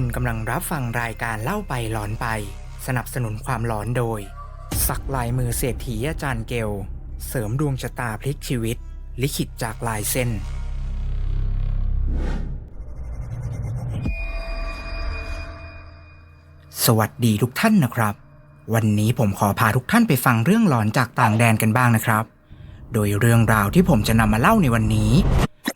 คุณกำลังรับฟังรายการเล่าไปหลอนไป สนับสนุนความหลอนโดย สักลายมือเศรษฐีอาจารย์เกล เสริมดวงชะตาพลิกชีวิต ลิขิตจากลายเส้น สวัสดีทุกท่านนะครับ วันนี้ผมขอพาทุกท่านไปฟังเรื่องหลอนจากต่างแดนกันบ้างนะครับ โดยเรื่องราวที่ผมจะนำมาเล่าในวันนี้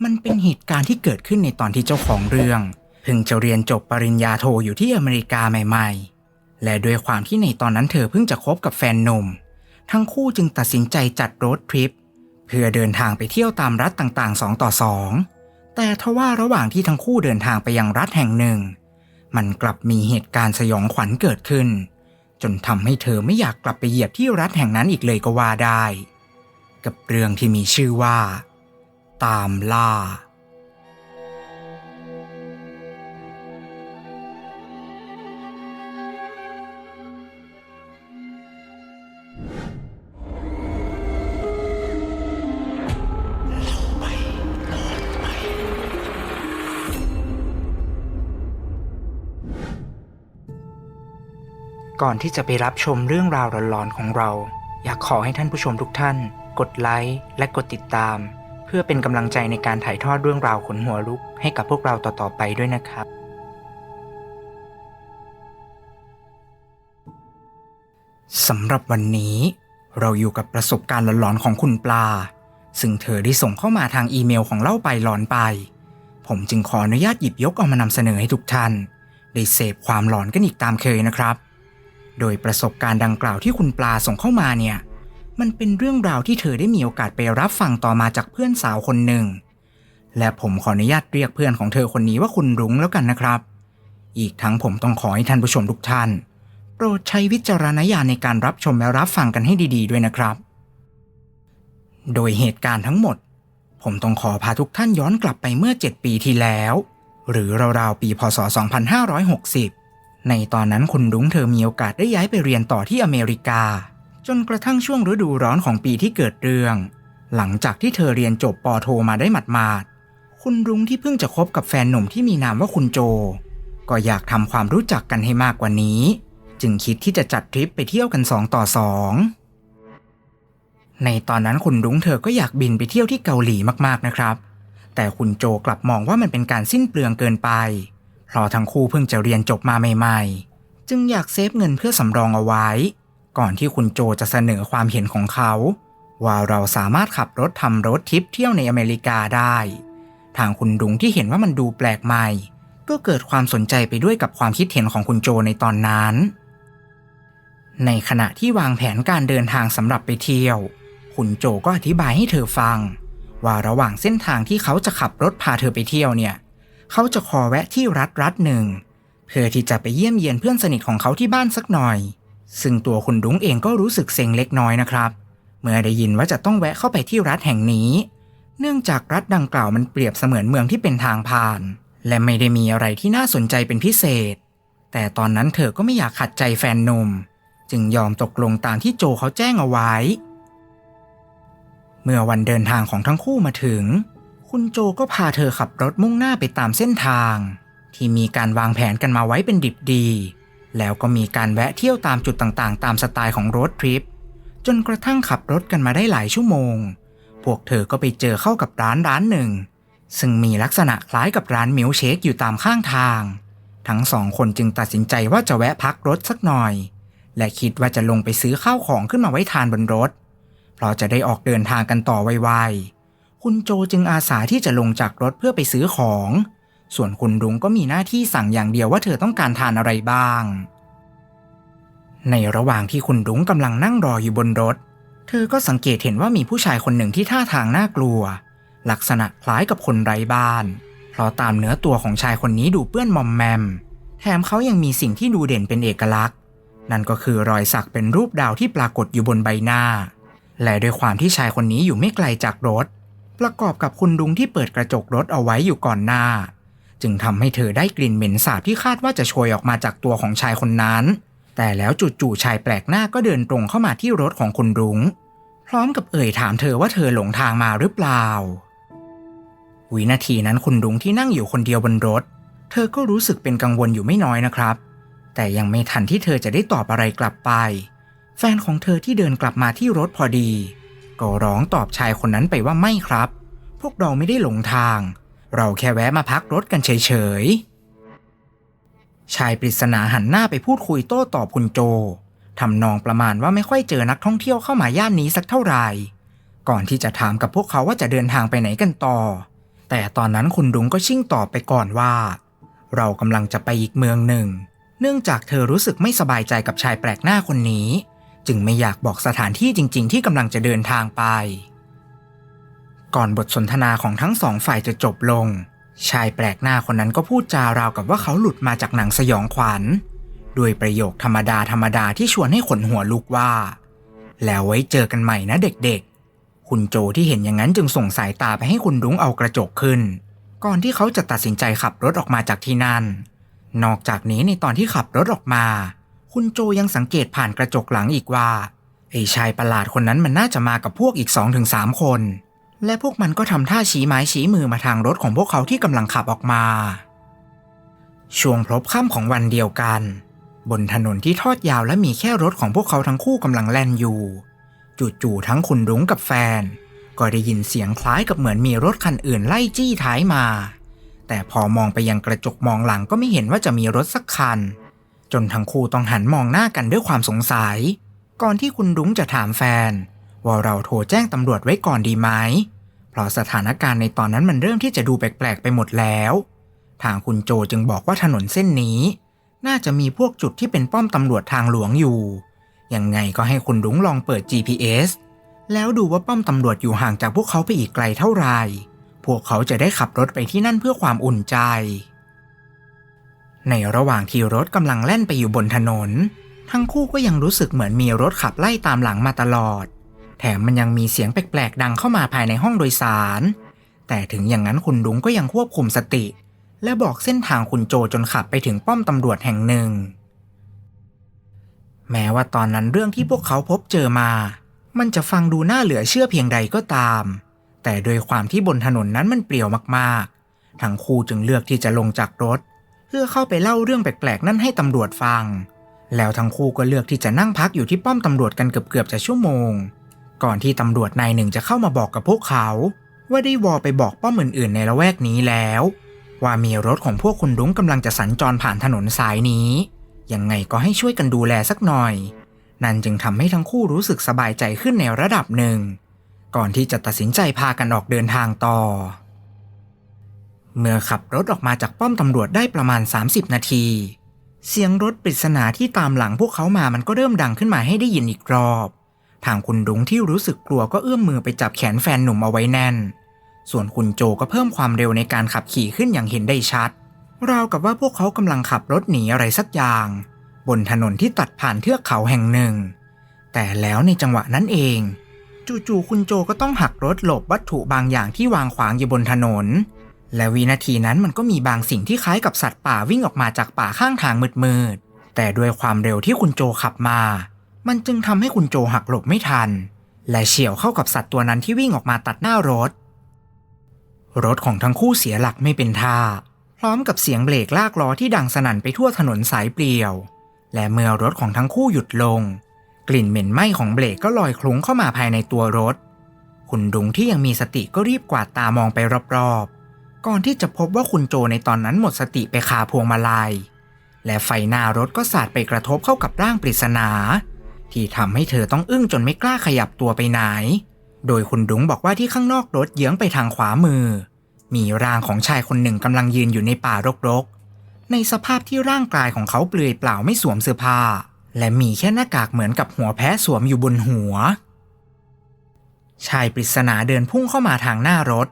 มันเป็นเหตุการณ์ที่เกิดขึ้นในตอนที่เจ้าของเรื่อง เพิ่งจะเรียนจบปริญญาโทอยู่ที่อเมริกาใหม่ๆ และด้วยความที่ในตอนนั้นเธอเพิ่งจะคบกับแฟนหนุ่ม ทั้งคู่จึงตัดสินใจจัดโรดทริป เพื่อเดินทางไปเที่ยวตามรัฐต่างๆ 2 ต่อ 2 แต่ทว่าระหว่างที่ทั้งคู่เดินทางไปยังรัฐแห่งหนึ่ง มันกลับมีเหตุการณ์สยองขวัญเกิดขึ้น จนทำให้เธอไม่อยากกลับไปเหยียบที่รัฐแห่งนั้นอีกเลยก็ว่าได้ กับเรื่องที่มีชื่อว่า ตามล่า ก่อนที่จะไปรับชมเรื่องราวหลอนๆของเรา อยากขอให้ท่านผู้ชมทุกท่าน กดไลค์และกดติดตาม เพื่อเป็นกำลังใจในการถ่ายทอดเรื่องราวขนหัวลุก ให้กับพวกเราต่อๆไปด้วยนะครับ สำหรับวันนี้ เราอยู่กับประสบการณ์หลอนๆของคุณปลา ซึ่งเธอได้ส่งเข้ามาทางอีเมลของเล่าไปหลอนไป ผมจึงขออนุญาตหยิบยกเอามานำเสนอให้ทุกท่าน ได้เสพความหลอนกันอีกตามเคยนะครับ โดยประสบการณ์ดังกล่าวที่คุณปลาส่งเข้ามาเนี่ย มันเป็นเรื่องราวที่เธอได้มีโอกาสไปรับฟังต่อมาจากเพื่อนสาวคนหนึ่ง และผมขออนุญาตเรียกเพื่อนของเธอคนนี้ว่าคุณรุ้งแล้วกันนะครับ อีกทั้งผมต้องขอให้ท่านผู้ชมทุกท่าน โปรดใช้วิจารณญาณในการรับชมและรับฟังกันให้ดี ๆด้วยนะครับ โดยเหตุการณ์ทั้งหมด ผมต้องขอพาทุกท่านย้อนกลับไปเมื่อ 7 ปีที่แล้ว หรือราวๆปีพศ 2560 ในตอนนั้นคุณรุ้งเธอมีโอกาสได้ย้ายไปเรียนต่อที่อเมริกา จนกระทั่งช่วงฤดูร้อนของปีที่เกิดเรื่อง หลังจากที่เธอเรียนจบปอโทมาได้หมาดๆคุณรุ้งที่เพิ่งจะคบกับแฟนหนุ่มที่มีนามว่าคุณโจ ก็อยากทำความรู้จักกันให้มากกว่านี้ จึงคิดที่จะจัดทริปไปเที่ยวกันสองต่อสองในตอนนั้นคุณรุ้งเธอก็อยากบินไปเที่ยวที่เกาหลีมากๆนะครับ แต่คุณโจกลับมองว่ามันเป็นการสิ้นเปลืองเกินไป เพราะทั้งคู่เพิ่งจะเรียนจบมาใหม่ๆ จึงอยากเซฟเงินเพื่อสำรองเอาไว้ ก่อนที่คุณโจจะเสนอความเห็นของเขา ว่าเราสามารถขับรถทำรถทริปเที่ยวในอเมริกาได้ ทางคุณดุงที่เห็นว่ามันดูแปลกใหม่ ก็เกิดความสนใจไปด้วยกับความคิดเห็นของคุณโจในตอนนั้น ในขณะที่วางแผนการเดินทางสำหรับไปเที่ยว คุณโจก็อธิบายให้เธอฟัง ว่าระหว่างเส้นทางที่เขาจะขับรถพาเธอไปเที่ยวเนี่ยเเขาจะขอแวะที่รัฐรัฐหนึ่ง เพื่อที่จะไปเยี่ยมเยียนเพื่อนสนิทของเขาที่บ้านสักหน่อย ซึ่งตัวคุณดุ้งเองก็รู้สึกเซ็งเล็กน้อยนะครับ เมื่อได้ยินว่าจะต้องแวะเข้าไปที่รัฐแห่งนี้ เนื่องจากรัฐดังกล่าวมันเปรียบเสมือนเมืองที่เป็นทางผ่าน และไม่ได้มีอะไรที่น่าสนใจเป็นพิเศษ แต่ตอนนั้นเธอก็ไม่อยากขัดใจแฟนหนุ่มจึงยอมตกลงตามที่โจเขาแจ้งเอาไว้ เมื่อวันเดินทางของทั้งคู่มาถึง คุณโจก็พาเธอขับรถมุ่งหน้าไปตามเส้นทาง ที่มีการวางแผนกันมาไว้เป็นดิบดี แล้วก็มีการแวะเที่ยวตามจุดต่างๆ ตามสไตล์ของรถทริป จนกระทั่งขับรถกันมาได้หลายชั่วโมง พวกเธอก็ไปเจอเข้ากับร้านร้านหนึ่ง ซึ่งมีลักษณะคล้ายกับร้านมิลเชคอยู่ตามข้างทาง ทั้งสองคนจึงตัดสินใจว่าจะแวะพักรถสักหน่อย และคิดว่าจะลงไปซื้อข้าวของขึ้นมาไว้ทานบนรถ เพราะจะได้ออกเดินทางกันต่อไวๆ คุณโจจึงอาสาที่จะลงจากรถเพื่อไปซื้อของ ส่วนคุณรุงก็มีหน้าที่สั่งอย่างเดียวว่าเธอต้องการทานอะไรบ้าง ในระหว่างที่คุณรุ้งกำลังนั่งรออยู่บนรถ เธอก็สังเกตเห็นว่ามีผู้ชายคนหนึ่งที่ท่าทางน่ากลัว ลักษณะคล้ายกับคนไร้บ้าน เพราะตามเนื้อตัวของชายคนนี้ดูเปื้อนมอมแมม แถมเขายังมีสิ่งที่ดูเด่นเป็นเอกลักษณ์ นั่นก็คือรอยสักเป็นรูปดาวที่ปรากฏอยู่บนใบหน้า และด้วยความที่ชายคนนี้อยู่ไม่ไกลจากรถ ประกอบกับคุณดุงที่เปิดกระจกรถเอาไว้อยู่ก่อนหน้า จึงทำให้เธอได้กลิ่นเหม็นสาบที่คาดว่าจะโชยออกมาจากตัวของชายคนนั้น แต่แล้วจู่ๆชายแปลกหน้าก็เดินตรงเข้ามาที่รถของคุณรุงพร้อมกับเอ่ยถามเธอว่าเธอหลงทางมาหรือเปล่า วินาทีนั้นคุณรุ้งที่นั่งอยู่คนเดียวบนรถ เธอก็รู้สึกเป็นกังวลอยู่ไม่น้อยนะครับ แต่ยังไม่ทันที่เธอจะได้ตอบอะไรกลับไป แฟนของเธอที่เดินกลับมาที่รถพอดี ก็ร้องตอบชายคนนั้นไปว่าไม่ครับ พวกเราไม่ได้หลงทาง เราแค่แวะมาพักรถกันเฉยๆ ชายปริศนาหันหน้าไปพูดคุยโต้ตอบคุณโจทำนองประมาณว่าไม่ค่อยเจอนักท่องเที่ยวเข้ามาย่านนี้สักเท่าไหร่ ก่อนที่จะถามกับพวกเขาว่าจะเดินทางไปไหนกันต่อ แต่ตอนนั้นคุณดุงก็ชิ่งตอบไปก่อนว่า เรากำลังจะไปอีกเมืองหนึ่ง เนื่องจากเธอรู้สึกไม่สบายใจกับชายแปลกหน้าคนนี้ จึงไม่อยากบอกสถานที่จริง ๆ ที่กำลังจะเดินทางไป ก่อนบทสนทนาของทั้งสองฝ่ายจะจบลง ชายแปลกหน้าคนนั้นก็พูดจาราวกับว่าเขาหลุดมาจากหนังสยองขวัญด้วยประโยคธรรมดาธรรมดาที่ชวนให้ขนหัวลุกว่า แล้วไว้เจอกันใหม่นะเด็กๆ คุณโจที่เห็นอย่างนั้นจึงส่งสายตาไปให้คุณรุ้งเอากระจกขึ้น ก่อนที่เขาจะตัดสินใจขับรถออกมาจากที่นั่น นอกจากนี้ในตอนที่ขับรถออกมา คุณโจยังสังเกตผ่านกระจกหลังอีกว่าไอ้ชายประหลาดคนนั้นมันน่าจะมากับพวกอีก2-3คน และพวกมันก็ทำท่าชี้ไม้ชี้มือมาทางรถของพวกเขาที่กำลังขับออกมา ช่วงพลบค่ำของวันเดียวกัน บนถนนที่ทอดยาวและมีแค่รถของพวกเขาทั้งคู่กำลังแล่นอยู่ จู่ๆทั้งคุณรุ้งกับแฟน ก็ได้ยินเสียงคล้ายกับเหมือนมีรถคันอื่นไล่จี้ท้ายมา แต่พอมองไปยังกระจกมองหลังก็ไม่เห็นว่าจะมีรถสักคัน จนทั้งคู่ต้องหันมองหน้ากันด้วยความสงสัย ก่อนที่คุณรุ้งจะถามแฟน ว่าเราโทรแจ้งตำรวจไว้ก่อนดีไหมเพราะสถานการณ์ในตอนนั้นมันเริ่มที่จะดูแปลกๆไปหมดแล้ว ทางคุณโจจึงบอกว่าถนนเส้นนี้ น่าจะมีพวกจุดที่เป็นป้อมตำรวจทางหลวงอยู่ ยังไงก็ให้คุณรุ้งลองเปิด GPS แล้วดูว่าป้อมตำรวจอยู่ห่างจากพวกเขาไปอีกไกลเท่าไหร่ พวกเขาจะได้ขับรถไปที่นั่นเพื่อความอุ่นใจ ในระหว่างที่รถกำลังแล่นไปอยู่บนถนน ทั้งคู่ก็ยังรู้สึกเหมือนมีรถขับไล่ตามหลังมาตลอด แถมมันยังมีเสียงแปลกๆดังเข้ามาภายในห้องโดยสาร แต่ถึงอย่างนั้นคุณลุงก็ยังควบคุมสติ และบอกเส้นทางคุณโจจนขับไปถึงป้อมตำรวจแห่งหนึ่ง แม้ว่าตอนนั้นเรื่องที่พวกเขาพบเจอมา มันจะฟังดูน่าเหลือเชื่อเพียงใดก็ตาม แต่โดยความที่บนถนนนั้นมันเปลี่ยวมากๆ ทั้งคู่จึงเลือกที่จะลงจากรถ เพื่อเข้าไปเล่าเรื่องแปลกๆ นั่นให้ตำรวจฟัง แล้วทั้งคู่ก็เลือกที่จะนั่งพักอยู่ที่ป้อมตำรวจกันเกือบๆจะชั่วโมง ก่อนที่ตำรวจนายหนึ่งจะเข้ามาบอกกับพวกเขา ว่าได้วอไปบอกป้อมอื่นๆในละแวกนี้แล้ว ว่ามีรถของพวกคุณรุ้งกำลังจะสัญจรผ่านถนนสายนี้ยังไงก็ให้ช่วยกันดูแลสักหน่อย นั่นจึงทำให้ทั้งคู่รู้สึกสบายใจขึ้นในระดับหนึ่ง ก่อนที่จะตัดสินใจพากันออกเดินทางต่อ เมื่อขับรถออกมาจากป้อมตำรวจได้ประมาณ 30 นาที เสียงรถปริศนาที่ตามหลังพวกเขามามันก็เริ่มดังขึ้นมาให้ได้ยินอีกรอบ ทางคุณรุ้งที่รู้สึกกลัวก็เอื้อมมือไปจับแขนแฟนหนุ่มเอาไว้แน่น ส่วนคุณโจก็เพิ่มความเร็วในการขับขี่ขึ้นอย่างเห็นได้ชัด ราวกับว่าพวกเขากำลังขับรถหนีอะไรสักอย่าง บนถนนที่ตัดผ่านเทือกเขาแห่งหนึ่ง แต่แล้วในจังหวะนั้นเอง จู่ๆคุณโจก็ต้องหักรถหลบวัตถุบางอย่างที่วางขวางอยู่บนถนน และวินาทีนั้นมันก็มีบางสิ่งที่คล้ายกับสัตว์ป่าวิ่งออกมาจากป่าข้างทางมืดๆแต่ด้วยความเร็วที่คุณโจขับมา มันจึงทำให้คุณโจหักหลบไม่ทัน และเฉี่ยวเข้ากับสัตว์ตัวนั้นที่วิ่งออกมาตัดหน้ารถ รถของทั้งคู่เสียหลักไม่เป็นท่า พร้อมกับเสียงเบรกลากล้อที่ดังสนั่นไปทั่วถนนสายเปลี่ยว และเมื่อรถของทั้งคู่หยุดลง กลิ่นเหม็นไหม้ของเบรกก็ลอยคลุ้งเข้ามาภายในตัวรถ คุณดุงที่ยังมีสติก็รีบกวาดตามองไปรอบๆ ก่อนที่จะพบว่าคุณโจในตอนนั้นหมดสติไปคาพวงมาลัย และไฟหน้ารถก็สาดไปกระทบเข้ากับร่างปริศนา ที่ทำให้เธอต้องอึ้งจนไม่กล้าขยับตัวไปไหน โดยคุณดุงบอกว่าที่ข้างนอกรถเยื้องไปทางขวามือ มีร่างของชายคนหนึ่งกำลังยืนอยู่ในป่ารกๆ ในสภาพที่ร่างกายของเขาเปลือยเปล่าไม่สวมเสื้อผ้า และมีแค่หน้ากากเหมือนกับหัวแพ้สวมอยู่บนหัว ชายปริศนาเดินพุ่งเข้ามาทางหน้ารถ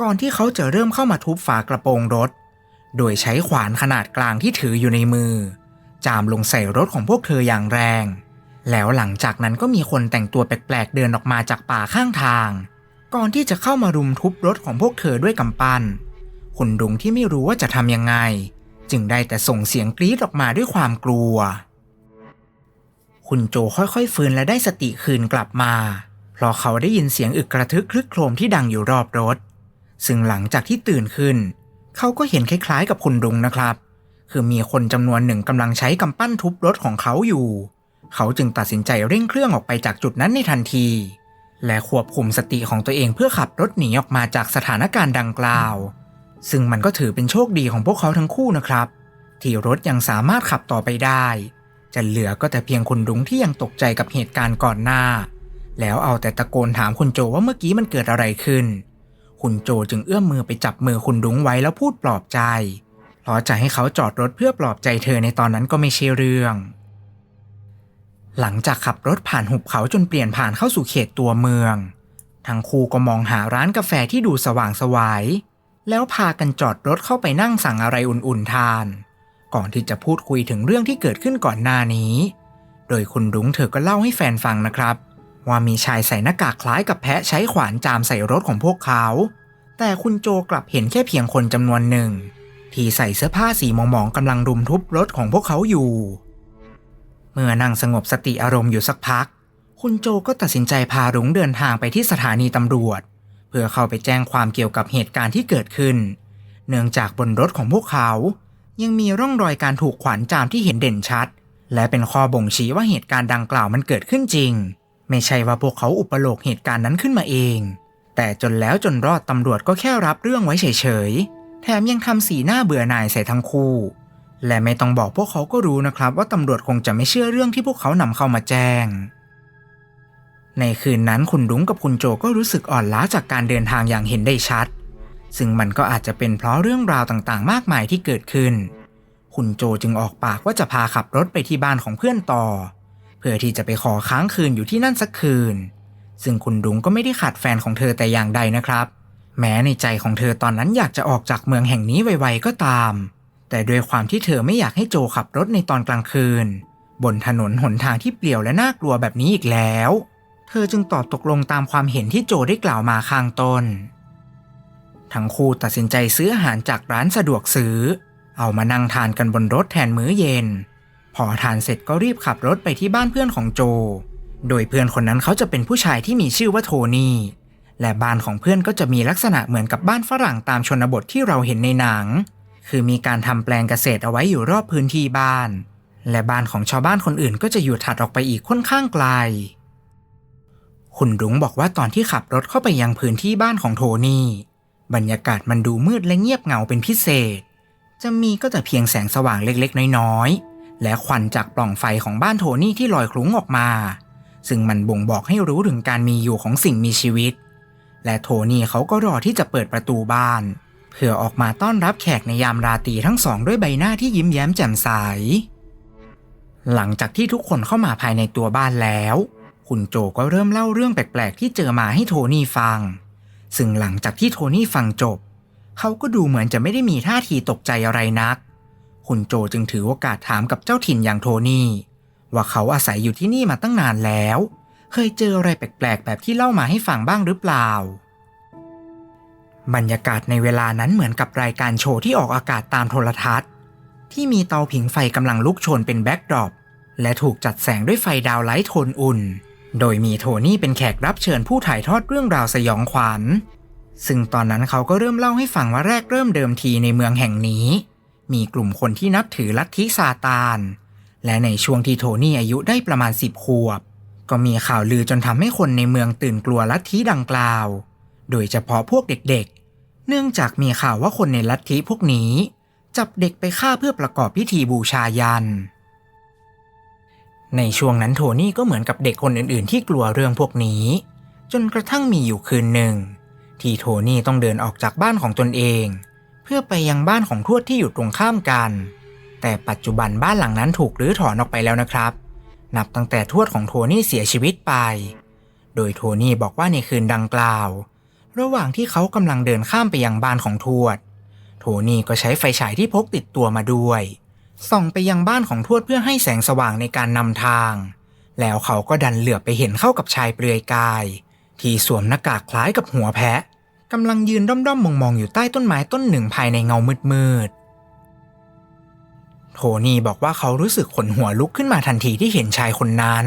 ก่อนที่เขาจะเริ่มเข้ามาทุบฝากระโปรงรถ โดยใช้ขวานขนาดกลางที่ถืออยู่ในมือ จามลงใส่รถของพวกเธออย่างแรง แล้วหลังจากนั้นก็มีคนแต่งตัวแปลกๆเดินออกมาจากป่าข้างทาง ก่อนที่จะเข้ามารุมทุบรถของพวกเธอด้วยกำปั้นคุณดุงที่ไม่รู้ว่าจะทำยังไง จึงได้แต่ส่งเสียงกรี๊ดออกมาด้วยความกลัว คุณโจค่อยๆฟื้นและได้สติคืนกลับมา เพราะเขาได้ยินเสียงอึกกระทึกคลึกโครมที่ดังอยู่รอบรถ ซึ่งหลังจากที่ตื่นขึ้น เขาก็เห็นคล้ายๆ กับคุณรุงนะครับ คือมีคนจำนวนหนึ่งกำลังใช้กำปั้นทุบรถของเขาอยู่ เขาจึงตัดสินใจเร่งเครื่องออกไปจากจุดนั้นในทันที และควบคุมสติของตัวเองเพื่อขับรถหนีออกมาจากสถานการณ์ดังกล่าว ซึ่งมันก็ถือเป็นโชคดีของพวกเขาทั้งคู่นะครับ ที่รถยังสามารถขับต่อไปได้ จะเหลือก็แต่เพียงคุณรุงที่ยังตกใจกับเหตุการณ์ก่อนหน้า แล้วเอาแต่ตะโกนถามคุณโจว่าเมื่อกี้มันเกิดอะไรขึ้น คุณโจจึงเอื้อมมือไปจับมือคุณรุ้งไว้แล้วพูดปลอบใจเพราะจะให้เขาจอดรถเพื่อปลอบใจเธอในตอนนั้นก็ไม่ใช่เรื่อง หลังจากขับรถผ่านหุบเขาจนเปลี่ยนผ่านเข้าสู่เขตตัวเมือง ทั้งคู่ก็มองหาร้านกาแฟที่ดูสว่างสวาย แล้วพากันจอดรถเข้าไปนั่งสั่งอะไรอุ่นๆทาน ก่อนที่จะพูดคุยถึงเรื่องที่เกิดขึ้นก่อนหน้านี้ โดยคุณรุ้งเธอก็เล่าให้แฟนฟังนะครับ ว่ามีชายใส่หน้ากากคล้ายกับแพะใช้ขวานจามใส่รถของพวกเขา แต่คุณโจกลับเห็นแค่เพียงคนจำนวนหนึ่ง ที่ใส่เสื้อผ้าสีหมองๆกำลังรุมทุบรถของพวกเขาอยู่ เมื่อนั่งสงบสติอารมณ์อยู่สักพัก คุณโจก็ตัดสินใจพารุ้งเดินทางไปที่สถานีตำรวจ เพื่อเข้าไปแจ้งความเกี่ยวกับเหตุการณ์ที่เกิดขึ้น เนื่องจากบนรถของพวกเขา ยังมีร่องรอยการถูกขวานจามที่เห็นเด่นชัด และเป็นข้อบ่งชี้ว่าเหตุการณ์ดังกล่าวมันเกิดขึ้นจริง ไม่ใช่ว่าพวกเขาอุปโลกเหตุการณ์นั้นขึ้นมาเอง แต่จนแล้วจนรอดตำรวจก็แค่รับเรื่องไว้เฉยๆ แถมยังทำสีหน้าเบื่อหน่ายใส่ทั้งคู่ และไม่ต้องบอกพวกเขาก็รู้นะครับว่าตำรวจคงจะไม่เชื่อเรื่องที่พวกเขานำเข้ามาแจ้ง ในคืนนั้นคุณรุ้งกับคุณโจก็รู้สึกอ่อนล้าจากการเดินทางอย่างเห็นได้ชัด ซึ่งมันก็อาจจะเป็นเพราะเรื่องราวต่างๆ มากมายที่เกิดขึ้น คุณโจจึงออกปากว่าจะพาขับรถไปที่บ้านของเพื่อนต่อ พื่อที่จะไปขอค้างคืนอยู่ที่นั่นสักคืน ซึ่งคุณรุ้งก็ไม่ได้ขาดแฟนของเธอแต่อย่างใดนะครับ แม้ในใจของเธอตอนนั้นอยากจะออกจากเมืองแห่งนี้ไวๆก็ตาม แต่ด้วยความที่เธอไม่อยากให้โจขับรถในตอนกลางคืน บนถนนหนทางที่เปลี่ยวและน่ากลัวแบบนี้อีกแล้ว เธอจึงตอบตกลงตามความเห็นที่โจได้กล่าวมาข้างต้น ทั้งคู่ตัดสินใจซื้ออาหารจากร้านสะดวกซื้อ เอามานั่งทานกันบนรถแทนมื้อเย็น พอทานเสร็จก็รีบขับรถไปที่บ้านเพื่อนของโจ โดยเพื่อนคนนั้นเขาจะเป็นผู้ชายที่มีชื่อว่าโทนี่ และบ้านของเพื่อนก็จะมีลักษณะเหมือนกับบ้านฝรั่งตามชนบทที่เราเห็นในหนัง คือมีการทำแปลงเกษตรเอาไว้อยู่รอบพื้นที่บ้าน และบ้านของชาวบ้านคนอื่นก็จะอยู่ถัดออกไปอีกค่อนข้างไกล คุณรุ้งบอกว่าตอนที่ขับรถเข้าไปยังพื้นที่บ้านของโทนี่ บรรยากาศมันดูมืดและเงียบเหงาเป็นพิเศษ จะมีก็แต่เพียงแสงสว่างเล็กๆ น้อยๆ และควันจากปล่องไฟของบ้านโทนี่ที่ลอยคลุ้งออกมา ซึ่งมันบ่งบอกให้รู้ถึงการมีอยู่ของสิ่งมีชีวิต และโทนี่เขาก็รอที่จะเปิดประตูบ้าน เพื่อออกมาต้อนรับแขกในยามราตรีทั้งสองด้วยใบหน้าที่ยิ้มแย้มแจ่มใส หลังจากที่ทุกคนเข้ามาภายในตัวบ้านแล้ว คุณโจก็เริ่มเล่าเรื่องแปลกๆที่เจอมาให้โทนี่ฟัง ซึ่งหลังจากที่โทนี่ฟังจบ เขาก็ดูเหมือนจะไม่ได้มีท่าทีตกใจอะไรนัก คุณโจจึงถือโอกาสถามกับเจ้าถิ่นอย่างโทนี่ ว่าเขาอาศัยอยู่ที่นี่มาตั้งนานแล้ว เคยเจออะไรแปลกๆ แบบที่เล่ามาให้ฟังบ้างหรือเปล่า บรรยากาศในเวลานั้นเหมือนกับรายการโชว์ที่ออกอากาศตามโทรทัศน์ ที่มีเตาผิงไฟกำลังลุกโชนเป็นแบ็กดรอปและถูกจัดแสงด้วยไฟดาวไลท์โทนอุ่น โดยมีโทนี่เป็นแขกรับเชิญผู้ถ่ายทอดเรื่องราวสยองขวัญซึ่งตอนนั้นเขาก็เริ่มเล่าให้ฟังว่าแรกเริ่มเดิมทีในเมืองแห่งนี้ มีกลุ่มคนที่นับถือลัทธิซาตาน และในช่วงที่โทนี่อายุได้ประมาณสิบขวบ ก็มีข่าวลือจนทำให้คนในเมืองตื่นกลัวลัทธิดังกล่าว โดยเฉพาะพวกเด็กๆ เนื่องจากมีข่าวว่าคนในลัทธิพวกนี้ จับเด็กไปฆ่าเพื่อประกอบพิธีบูชายัน ในช่วงนั้นโทนี่ก็เหมือนกับเด็กคนอื่นๆ ที่กลัวเรื่องพวกนี้ จนกระทั่งมีอยู่คืนหนึ่งที่โทนี่ต้องเดินออกจากบ้านของตนเอง เพื่อไปยังบ้านของทวดที่อยู่ตรงข้ามกัน แต่ปัจจุบันบ้านหลังนั้นถูกรื้อถอนออกไปแล้วนะครับ นับตั้งแต่ทวดของโทนี่เสียชีวิตไป โดยโทนี่บอกว่าในคืนดังกล่าว ระหว่างที่เขากำลังเดินข้ามไปยังบ้านของทวด โทนี่ก็ใช้ไฟฉายที่พกติดตัวมาด้วย ส่องไปยังบ้านของทวดเพื่อให้แสงสว่างในการนำทาง แล้วเขาก็ดันเหลือบไปเห็นเข้ากับชายเปลือยกาย ที่สวมหน้ากากคล้ายกับหัวแพะ กำลังยืนด้อมๆมองๆอยู่ใต้ต้นไม้ต้นหนึ่งภายในเงามืดๆโทนี่บอกว่าเขารู้สึกขนหัวลุกขึ้นมาทันทีที่เห็นชายคนนั้น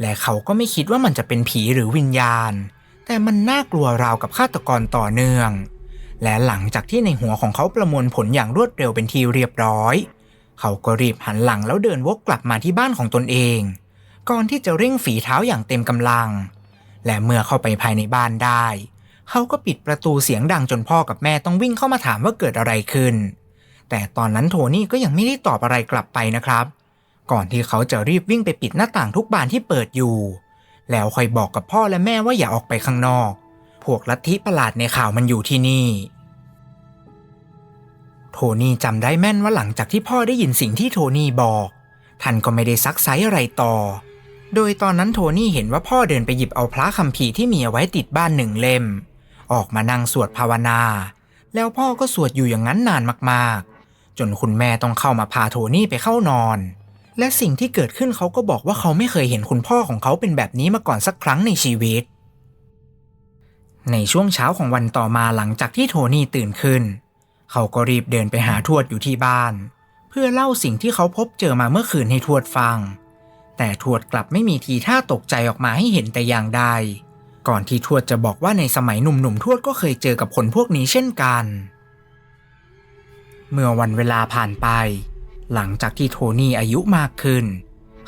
และเขาก็ไม่คิดว่ามันจะเป็นผีหรือวิญญาณ แต่มันน่ากลัวราวกับฆาตกรต่อเนื่อง และหลังจากที่ในหัวของเขาประมวลผลอย่างรวดเร็วเป็นทีเรียบร้อย เขาก็รีบหันหลังแล้วเดินวกกลับมาที่บ้านของตนเอง ก่อนที่จะเร่งฝีเท้าอย่างเต็มกำลัง และเมื่อเข้าไปภายในบ้านได้ เขาก็ปิดประตูเสียงดังจนพ่อกับแม่ต้องวิ่งเข้ามาถามว่าเกิดอะไรขึ้น แต่ตอนนั้นโทนี่ก็ยังไม่ได้ตอบอะไรกลับไปนะครับ ก่อนที่เขาจะรีบวิ่งไปปิดหน้าต่างทุกบานที่เปิดอยู่ แล้วค่อยบอกกับพ่อและแม่ว่าอย่าออกไปข้างนอก พวกลัทธิประหลาดในข่าวมันอยู่ที่นี่ โทนี่จำได้แม่นว่าหลังจากที่พ่อได้ยินสิ่งที่โทนี่บอกท่านก็ไม่ได้ซักไซอะไรต่อ โดยตอนนั้นโทนี่เห็นว่าพ่อเดินไปหยิบเอาพระคัมภีร์ที่มีเอาไว้ติดบ้านหนึ่งเล่ม ออกมานั่งสวดภาวนา แล้วพ่อก็สวดอยู่อย่างนั้นนานมากๆ จนคุณแม่ต้องเข้ามาพาโทนี่ไปเข้านอน และสิ่งที่เกิดขึ้นเขาก็บอกว่าเขาไม่เคยเห็นคุณพ่อของเขาเป็นแบบนี้มาก่อนสักครั้งในชีวิต ในช่วงเช้าของวันต่อมาหลังจากที่โทนี่ตื่นขึ้น เขาก็รีบเดินไปหาทวดอยู่ที่บ้าน เพื่อเล่าสิ่งที่เขาพบเจอมาเมื่อคืนให้ทวดฟัง แต่ทวดกลับไม่มีทีท่าตกใจออกมาให้เห็นแต่อย่างใด ก่อนที่ทวดจะบอกว่าในสมัยหนุ่มๆทวดก็เคยเจอกับคนพวกนี้เช่นกัน เมื่อวันเวลาผ่านไป หลังจากที่โทนี่อายุมากขึ้น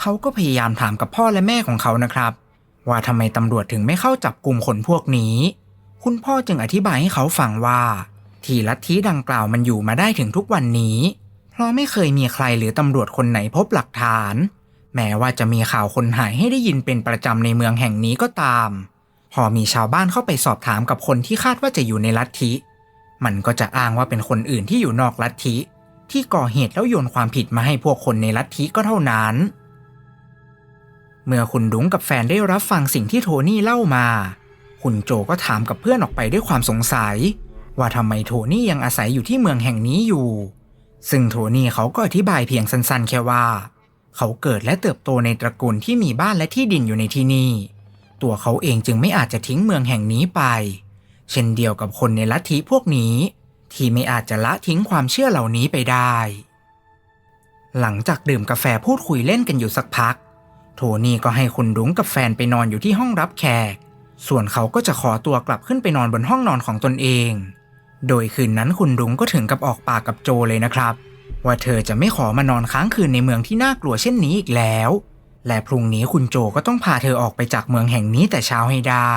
เขาก็พยายามถามกับพ่อและแม่ของเขานะครับ ว่าทำไมตำรวจถึงไม่เข้าจับกลุ่มคนพวกนี้ คุณพ่อจึงอธิบายให้เขาฟังว่า ที่ลัทธิดังกล่าวมันอยู่มาได้ถึงทุกวันนี้ เพราะไม่เคยมีใครหรือตำรวจคนไหนพบหลักฐาน แม้ว่าจะมีข่าวคนหายให้ได้ยินเป็นประจำในเมืองแห่งนี้ก็ตาม พอมีชาวบ้านเข้าไปสอบถามกับคนที่คาดว่าจะอยู่ในลัทธิ มันก็จะอ้างว่าเป็นคนอื่นที่อยู่นอกลัทธิ ที่ก่อเหตุแล้วโยนความผิดมาให้พวกคนในลัทธิก็เท่านั้น เมื่อคุณดุงกับแฟนได้รับฟังสิ่งที่โทนี่เล่ามา คุณโจก็ถามกับเพื่อนออกไปด้วยความสงสัย ว่าทำไมโทนี่ยังอาศัยอยู่ที่เมืองแห่งนี้อยู่ ซึ่งโทนี่เขาก็อธิบายเพียงสั้นๆ แค่ว่า เขาเกิดและเติบโตในตระกูลที่มีบ้านและที่ดินอยู่ในที่นี่ ตัวเขาเองจึงไม่อาจจะทิ้งเมืองแห่งนี้ไป เช่นเดียวกับคนในลัทธิพวกนี้ ที่ไม่อาจจะละทิ้งความเชื่อเหล่านี้ไปได้ หลังจากดื่มกาแฟพูดคุยเล่นกันอยู่สักพัก โทนี่ก็ให้คุณดุงกับแฟนไปนอนอยู่ที่ห้องรับแขก ส่วนเขาก็จะขอตัวกลับขึ้นไปนอนบนห้องนอนของตนเอง โดยคืนนั้นคุณดุงก็ถึงกับออกปากกับโจเลยนะครับ ว่าเธอจะไม่ขอมานอนค้างคืนในเมืองที่น่ากลัวเช่นนี้อีกแล้ว และพรุ่งนี้คุณโจก็ต้องพาเธอออกไปจากเมืองแห่งนี้แต่เช้าให้ได้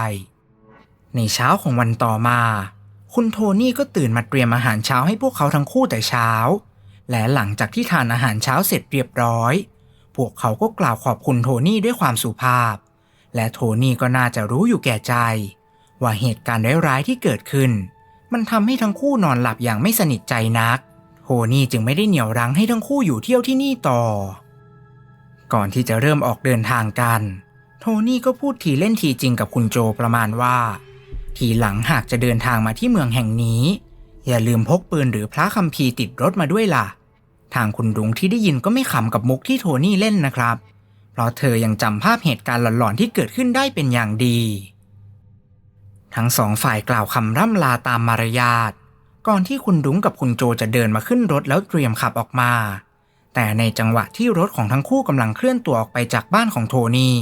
ในเช้าของวันต่อมา คุณโทนี่ก็ตื่นมาเตรียมอาหารเช้าให้พวกเขาทั้งคู่แต่เช้า และหลังจากที่ทานอาหารเช้าเสร็จเรียบร้อย พวกเขาก็กล่าวขอบคุณโทนี่ด้วยความสุภาพ และโทนี่ก็น่าจะรู้อยู่แก่ใจ ว่าเหตุการณ์ร้ายๆที่เกิดขึ้น มันทำให้ทั้งคู่นอนหลับอย่างไม่สนิทใจนัก โทนี่จึงไม่ได้เหนี่ยวรั้งให้ทั้งคู่อยู่เที่ยวที่นี่ต่อ ก่อนที่จะเริ่มออกเดินทางกัน โทนี่ก็พูดทีเล่นทีจริงกับคุณโจประมาณว่า ทีหลังหากจะเดินทางมาที่เมืองแห่งนี้ อย่าลืมพกปืนหรือพระคัมภีร์ติดรถมาด้วยล่ะ ทางคุณดุงที่ได้ยินก็ไม่ขำกับมุกที่โทนี่เล่นนะครับ เพราะเธอยังจำภาพเหตุการณ์หลอนๆที่เกิดขึ้นได้เป็นอย่างดี ทั้งสองฝ่ายกล่าวคำร่ำลาตามมารยาทก่อนที่คุณดุงกับคุณโจจะเดินมาขึ้นรถแล้วเตรียมขับออกมา แต่ในจังหวะที่รถของทั้งคู่กำลังเคลื่อนตัวออกไปจากบ้านของโทนี่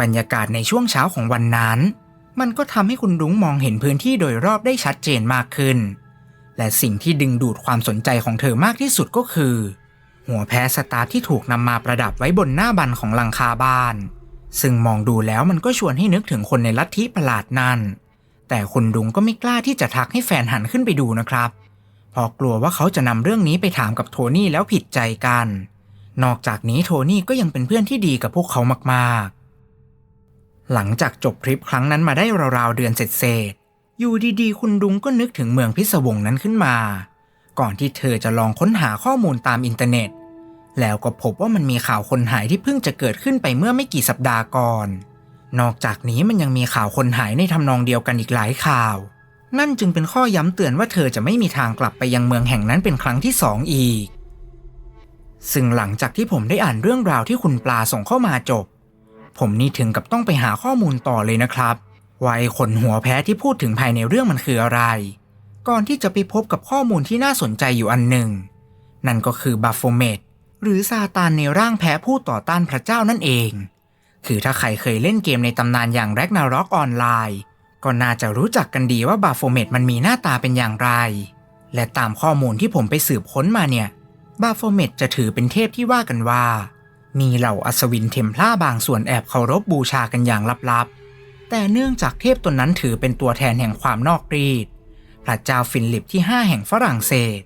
บรรยากาศในช่วงเช้าของวันนั้น มันก็ทำให้คุณดุงมองเห็นพื้นที่โดยรอบได้ชัดเจนมากขึ้น และสิ่งที่ดึงดูดความสนใจของเธอมากที่สุดก็คือ หัวแพสตาร์ทที่ถูกนำมาประดับไว้บนหน้าบันของหลังคาบ้าน ซึ่งมองดูแล้วมันก็ชวนให้นึกถึงคนในลัทธิประหลาดนั่น แต่คุณดุงก็ไม่กล้าที่จะทักให้แฟนหันขึ้นไปดูนะครับเพราะกลัวว่าเขาจะนำเรื่องนี้ไปถามกับโทนี่แล้วผิดใจกัน นอกจากนี้โทนี่ก็ยังเป็นเพื่อนที่ดีกับพวกเขามากๆ หลังจากจบทริปครั้งนั้นมาได้ราวๆเดือนเศษๆอยู่ดีๆ คุณดุงก็นึกถึงเมืองพิศวงนั้นขึ้นมา ก่อนที่เธอจะลองค้นหาข้อมูลตามอินเทอร์เน็ต แล้วก็พบว่ามันมีข่าวคนหายที่เพิ่งจะเกิดขึ้นไปเมื่อไม่กี่สัปดาห์ก่อน นอกจากนี้มันยังมีข่าวคนหายในทำนองเดียวกันอีกหลายข่าว นั่นจึงเป็นข้อย้ำเตือนว่าเธอจะไม่มีทางกลับไปยังเมืองแห่งนั้นเป็นครั้งที่สองอีก ซึ่งหลังจากที่ผมได้อ่านเรื่องราวที่คุณปลาส่งเข้ามาจบ ผมนี่ถึงกับต้องไปหาข้อมูลต่อเลยนะครับว่าไอ้ขนหัวแพ้ที่พูดถึงภายในเรื่องมันคืออะไร ก่อนที่จะไปพบกับข้อมูลที่น่าสนใจอยู่อันหนึ่ง นั่นก็คือบัฟโฟเมตหรือซาตานในร่างแพ้ผู้ต่อต้านพระเจ้านั่นเอง คือถ้าใครเคยเล่นเกมในตำนานอย่างแร็กนาร็อกออนไลน์ ก็น่าจะรู้จักกันดีว่าบาโฟเมตมันมีหน้าตาเป็นอย่างไร และตามข้อมูลที่ผมไปสืบค้นมาเนี่ย บาโฟเมตจะถือเป็นเทพที่ว่ากันว่า มีเหล่าอัศวินเทมพลาบางส่วนแอบเคารพบูชากันอย่างลับๆ แต่เนื่องจากเทพตนนั้นถือเป็นตัวแทนแห่งความนอกรีด พระเจ้าฟินลิปที่ 5 แห่งฝรั่งเศส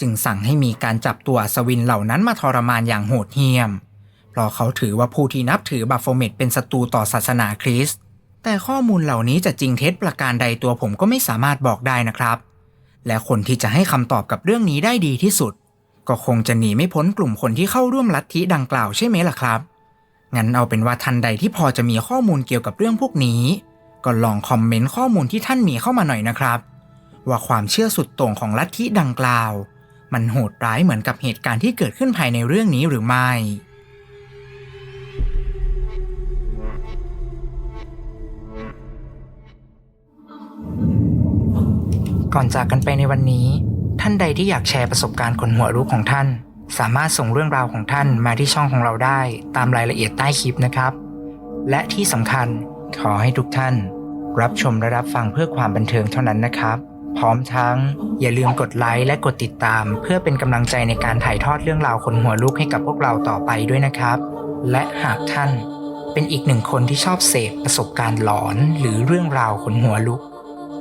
จึงสั่งให้มีการจับตัวอัศวินเหล่านั้นมาทรมานอย่างโหดเหี้ยม เพราะเขาถือว่าผู้ที่นับถือบาโฟเมตเป็นศัตรูต่อศาสนาคริสต์ แต่ข้อมูลเหล่านี้จะจริงเท็จประการใดตัวผมก็ไม่สามารถบอกได้นะครับ และคนที่จะให้คำตอบกับเรื่องนี้ได้ดีที่สุด ก็คงจะหนีไม่พ้นกลุ่มคนที่เข้าร่วมลัทธิดังกล่าวใช่ไหมล่ะครับ งั้นเอาเป็นว่าทันใดที่พอจะมีข้อมูลเกี่ยวกับเรื่องพวกนี้ ก็ลองคอมเมนต์ข้อมูลที่ท่านมีเข้ามาหน่อยนะครับ ว่าความเชื่อสุดโต่งของลัทธิดังกล่าว มันโหดร้ายเหมือนกับเหตุการณ์ที่เกิดขึ้นภายในเรื่องนี้หรือไม่ ก่อนจากกันไปในวันนี้ ท่านใดที่อยากแชร์ประสบการณ์คนหัวรู้ของท่าน สามารถส่งเรื่องราวของท่านมาที่ช่องของเราได้ตามรายละเอียดใต้คลิปนะครับ และที่สำคัญขอให้ทุกท่าน รับชมและรับฟังเพื่อความบันเทิงเท่านั้นนะครับ พร้อมทั้ง อย่าลืมกดไลค์และกดติดตาม เพื่อเป็นกำลังใจในการถ่ายทอดเรื่องราวคนหัวลุกให้กับพวกเราต่อไปด้วยนะครับ และหากท่านเป็นอีกหนึ่งคนที่ชอบเสพประสบการณ์หลอนหรือเรื่องราวคนหัวลุก